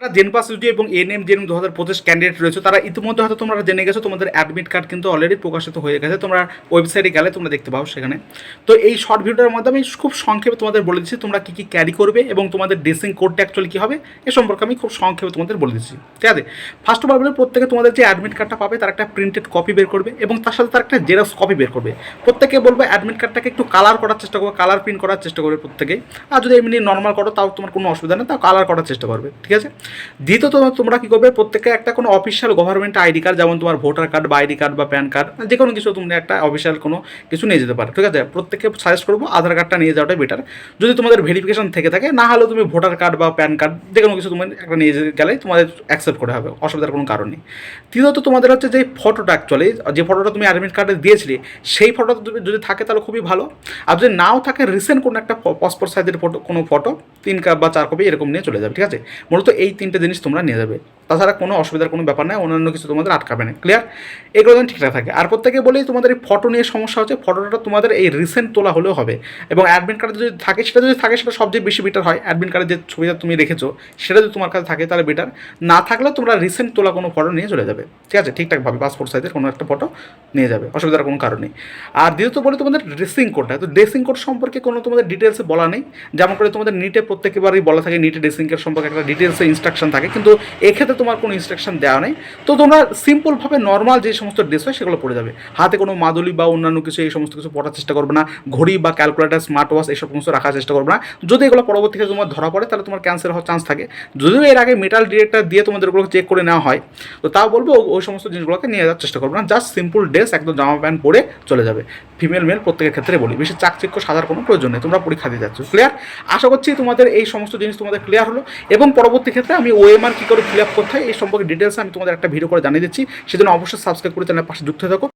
যারা জেনপাস ইউটি এবং N M দু হাজার পঁচিশ ক্যান্ডিডেট রয়েছে। তারা ইতিমধ্যে হয়তো তোমরা জেনে গেছো, তোমাদের অ্যাডমিট কার্ড কিন্তু অলরেডি প্রকাশিত হয়ে গেছে। তোমরা ওয়েবসাইটে গেলে তোমরা দেখতে পাও সেখানে। তো এই শর্ট ভিডিওটার মাধ্যমে খুব সংক্ষেপে তোমাদের বলে দিচ্ছি, তোমরা কী কী ক্যারি করবে এবং তোমাদের ড্রেসিং কোডটা অ্যাকচুয়ালি কী হবে, এ সম্পর্কে আমি খুব সংক্ষেপে তোমাদের বলে দিচ্ছি। ঠিক আছে? ফার্স্ট অফ অল বলে প্রত্যেকে তোমাদের যে অ্যাডমিট কার্ডটা পাবে, তার একটা প্রিন্টেড কপি বের করবে এবং তার সাথে তার একটা জেরক্স কপি বের করবে। প্রত্যেকে বলবে অ্যাডমিট কার্ডটাকে একটু কালার করার চেষ্টা করবে কালার প্রিন্ট করার চেষ্টা করবে প্রত্যেকে আর যদি এমনি নর্মাল করো, তাও তোমার কোনো অসুবিধা নেই, তাও কালার করার চেষ্টা করবে। ঠিক আছে? দ্বিতীয়ত, তোমরা কী করবে? প্রত্যেকে একটা কোনো অফিসিয়াল গভর্নমেন্ট আইডি কার্ড যেমন তোমার ভোটার কার্ড বা আইডি কার্ড বা প্যান কার্ড যে কোনো কিছু তুমি একটা অফিসিয়াল কোনো কিছু নিয়ে যেতে পারো, ঠিক আছে? প্রত্যেককে সাজেস্ট করব, আধার কার্ডটা নিয়ে যাওয়াটাই বেটার যদি তোমাদের ভেরিফিকেশন থেকে থাকে, না হলেও তুমি ভোটার কার্ড বা প্যান কার্ড যে কোনো কিছু তুমি একটা নিয়ে যেতে গেলেই তোমাদের অ্যাকসেপ্ট করে হবে, অসুবিধার কোনো কারণ নেই। তৃতীয়ত, তোমাদের হচ্ছে যে ফটোটা অ্যাকচুয়ালি যে ফটোটা তুমি অ্যাডমিট কার্ডে দিয়েছিলে, সেই ফটোটা তুমি যদি থাকে তাহলে খুবই ভালো। আর যদি নাও থাকে রিসেন্ট কোনো একটা পাসপোর্ট সাইজের ফটো কোনো ফটো তিন কাপ বা চার কপি এরকম নিয়ে চলে যাবে, ঠিক আছে? মূলত এই তিনটে জিনিস তোমরা নিয়ে যাবে। তাছাড়া কোনো অসুবিধার কোনো ব্যাপার নেই, অন্যান্য কিছু তোমাদের আটকাবে না ক্লিয়ার এগুলো যেন ঠিকঠাক থাকে। আর প্রত্যেকে বলেই তোমাদের এই ফটো নিয়ে সমস্যা হচ্ছে ফটোটা তোমাদের এই রিসেন্ট তোলা হলেও হবে। এবং অ্যাডমিট কার্ডে যদি থাকে, সেটা যদি থাকে, সেটা সবচেয়ে বেশি বেটার হয়। অ্যাডমিট কার্ডে যে ছবিটা তুমি রেখেছো, সেটা যদি তোমার কাছে থাকে, তাহলে বেটার না থাকলেও তোমরা রিসেন্ট তোলা কোনো ফটো নিয়ে চলে যাবে। ঠিক আছে? ঠিকঠাকভাবে পাসপোর্ট সাইজের কোনো একটা ফটো নিয়ে যাবে, অসুবিধার কোনো কারণ নেই। আর দ্বিতীয়ত বলে তোমাদের ড্রেসিং কোডটা তো ড্রেসিং কোড সম্পর্কে কোনো তোমাদের ডিটেলসে বলা নেই। যেমন করে তোমাদের নিটে প্রত্যেকবারই বলা থাকে নিটে ড্রেসিং কোড সম্পর্কে একটা ডিটেলসে ইনস্ট্রাকশন থাকে। কিন্তু এক্ষেত্রে তোমার কোনো ইনস্ট্রাকশন দেওয়া নেই। তো তোমরা সিম্পলভাবে নর্মাল যে সমস্ত ড্রেস হয় সেগুলো পরে যাবে। হাতে কোনো মাদুলি বা অন্যান্য কিছু এই সমস্ত কিছু পড়ার চেষ্টা করবে না। ঘড়ি বা ক্যালকুলেটার স্মার্ট ওয়াচ এইসব সমস্ত রাখার চেষ্টা করবে না। যদি এগুলো পরবর্তীতে তোমার ধরা পড়ে, তাহলে তোমার ক্যান্সার হওয়ার চান্স থাকে। যদিও এর আগে মেটাল ডিরেক্টর দিয়ে তোমাদের ওগুলো চেক করে নেওয়া হয়, তো তাও বলব ওই সমস্ত জিনিসগুলোকে নিয়ে যাওয়ার চেষ্টা করবে না। জাস্ট সিম্পল ড্রেস একদম জামা প্যান্ট পরে চলে যাবে। ফিমেল মেল প্রত্যেকের ক্ষেত্রে বলি। বেশি চাকচিক্য সাজার কোনো প্রয়োজন নেই। তোমরা পরীক্ষা দিয়ে যাচ্ছ। ক্লিয়ার আশা করছি তোমাদের এই সমস্ত জিনিস তোমাদের ক্লিয়ার হলো। এবং পরবর্তী ক্ষেত্রে আমি ওএমআর কী করে ফিল আপ করতে হয় এই সম্পর্কে ডিটেলস আমি তোমাদের একটা ভিডিও করে জানিয়ে দিচ্ছি। সেজন্য অবশ্যই সাবস্ক্রাইব করে চ্যানেলের পাশে যুক্ত থাকো।